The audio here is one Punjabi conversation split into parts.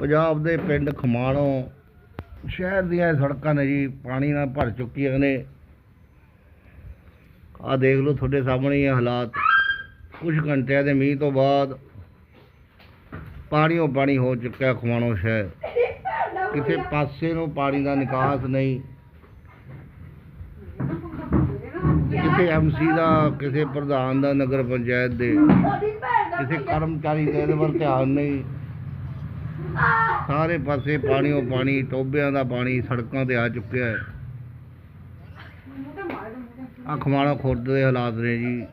ਪੰਜਾਬ ਦੇ ਪਿੰਡ ਖਮਾਣੋ ਸ਼ਹਿਰ ਦੀਆਂ ਸੜਕਾਂ ਨੇ ਜੀ ਪਾਣੀ ਨਾਲ ਭਰ ਚੁੱਕੀਆਂ ਨੇ। ਆਹ ਦੇਖ ਲਓ ਤੁਹਾਡੇ ਸਾਹਮਣੇ ਇਹ ਹਾਲਾਤ। ਕੁਝ ਘੰਟਿਆਂ ਦੇ ਮੀਂਹ ਤੋਂ ਬਾਅਦ ਪਾਣੀਓ ਪਾਣੀ ਹੋ ਚੁੱਕਿਆ ਖਮਾਣੋ ਸ਼ਹਿਰ। ਕਿਸੇ ਪਾਸੇ ਨੂੰ ਪਾਣੀ ਦਾ ਨਿਕਾਸ ਨਹੀਂ। ਕਿਸੇ ਐਮਸੀ ਦਾ, ਕਿਸੇ ਪ੍ਰਧਾਨ ਦਾ ਨਗਰ ਪੰਚਾਇਤ ਦੇ। ਕਿਸੇ ਕਰਮਚਾਰੀ ਦਾ ਇਹਦੇ ਵੱਲ ਧਿਆਨ ਨਹੀਂ। ਸਾਰੇ ਪਾਸੇ ਪਾਣੀਓ ਪਾਣੀ, ਟੋਬਿਆਂ ਦਾ ਪਾਣੀ ਸੜਕਾਂ ਤੇ ਆ ਚੁੱਕਿਆ ਹੈ। ਆ ਖਮਾਣੋ ਖੁਰਦ ਦੇ ਹਾਲਾਤ ਨੇ ਜੀ।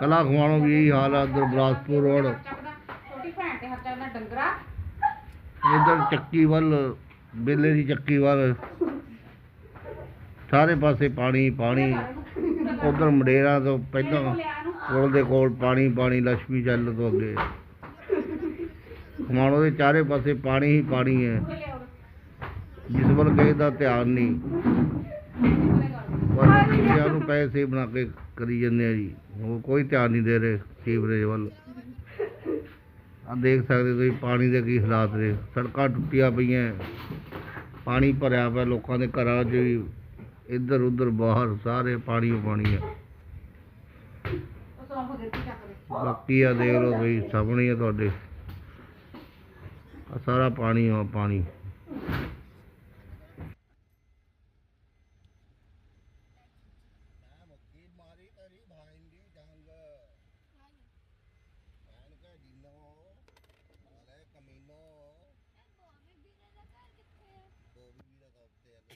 ਕਲਾ ਖਮਾਣੋ ਵੀ ਇਹੀ ਹਾਲ ਆ, ਉਧਰ ਬਲਾਸਪੁਰ ਰੋਡ। ਛੋਟੀ ਇਧਰ ਚੱਕੀ ਵੱਲ, ਬੇਲੇ ਦੀ ਚੱਕੀ ਵੱਲ। ਸਾਰੇ ਪਾਸੇ ਪਾਣੀ ਪਾਣੀ। ਉਧਰ ਮਡੇਰਾ ਤੋਂ ਪਹਿਲਾਂ ਪੁਲ ਦੇ ਕੋਲ ਪਾਣੀ ਪਾਣੀ ਲక్ష్ਮੀ ਚੱਲ ਤੋਂ ਅੱਗੇ। ਖਮਾਣੋ ਦੇ ਚਾਰੇ ਪਾਸੇ ਪਾਣੀ ਹੀ ਪਾਣੀ ਹੈ। ਜਿਸ ਵੱਲ ਕਿਸੇ ਦਾ ਧਿਆਨ ਨਹੀਂ। ਪਰ ਦੂਜਿਆਂ ਨੂੰ ਪੈਸੇ ਬਣਾ ਕੇ ਕਰੀ ਜਾਂਦੇ ਆ ਜੀ। ਉਹ ਕੋਈ ਧਿਆਨ ਨਹੀਂ ਦੇ ਰਹੇ ਸੀਵਰੇਜ ਵੱਲ। ਆ ਦੇਖ ਸਕਦੇ ਤੁਸੀਂ ਪਾਣੀ ਦੇ ਕੀ ਹਾਲਾਤ ਨੇ। ਸੜਕਾਂ ਟੁੱਟੀਆਂ ਪਈਆਂ। ਪਾਣੀ ਭਰਿਆ ਪਿਆ ਲੋਕਾਂ ਦੇ ਘਰਾਂ 'ਚ ਵੀ। ਇੱਧਰ ਉੱਧਰ ਬਾਹਰ ਸਾਰੇ ਪਾਣੀ ਪਾਣੀ ਹੈ ਬਾਕੀ ਆ ਦੇਖ ਲਓ ਤੁਸੀਂ, ਸਾਹਮਣੇ ਆ ਤੁਹਾਡੇ। ਆ ਸਾਰਾ ਪਾਣੀ ਆ ਪਾਣੀ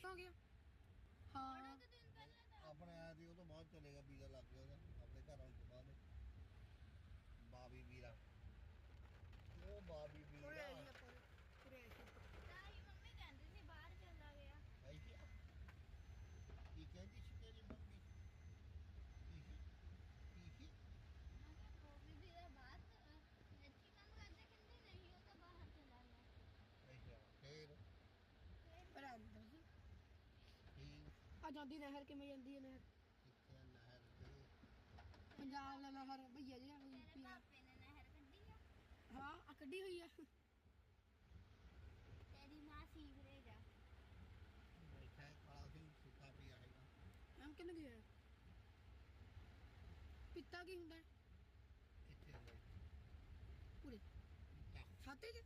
ਹੋ ਗਿਆ ਹਾਂ ਆਪਣੇ ਆਇਆ ਸੀ ਉਹ ਤੋਂ ਬਾਅਦ ਚਲੇਗਾ ਵੀਜ਼ਾ ਲੱਗ ਗਿਆ ਉਹਦਾ ਆਪਣੇ ਘਰਾਂ ਤੋਂ ਬਾਅਦ ਜਾਂਦੀ ਨਹਿਰ ਕਿਵੇਂ ਜਾਂਦੀ ਹੈ ਨਹਿਰ? ਕਿੱਥੇ ਆ ਨਹਿਰ ਤੇ? ਪੰਜਾਬ ਦਾ ਨਹਿਰ ਭਈਆ ਜੀ ਹਾਂ ਆ ਕੱਢੀ ਹੋਈ ਆ। ਬੈਠਾ ਹੈ ਕਾਲਾ ਸਿੰਘ ਸੁੱਕਾ ਪਿਆ ਹੈਗਾ। ਐਮ ਕਿੰਨੇ ਗਿਆ ਪਿੱਤਾ ਕੀ ਹੁੰਦਾ? ਹੈ? ਹੁੰਦਾ ਉਰੇ ਛਾਤੇ 'ਚ?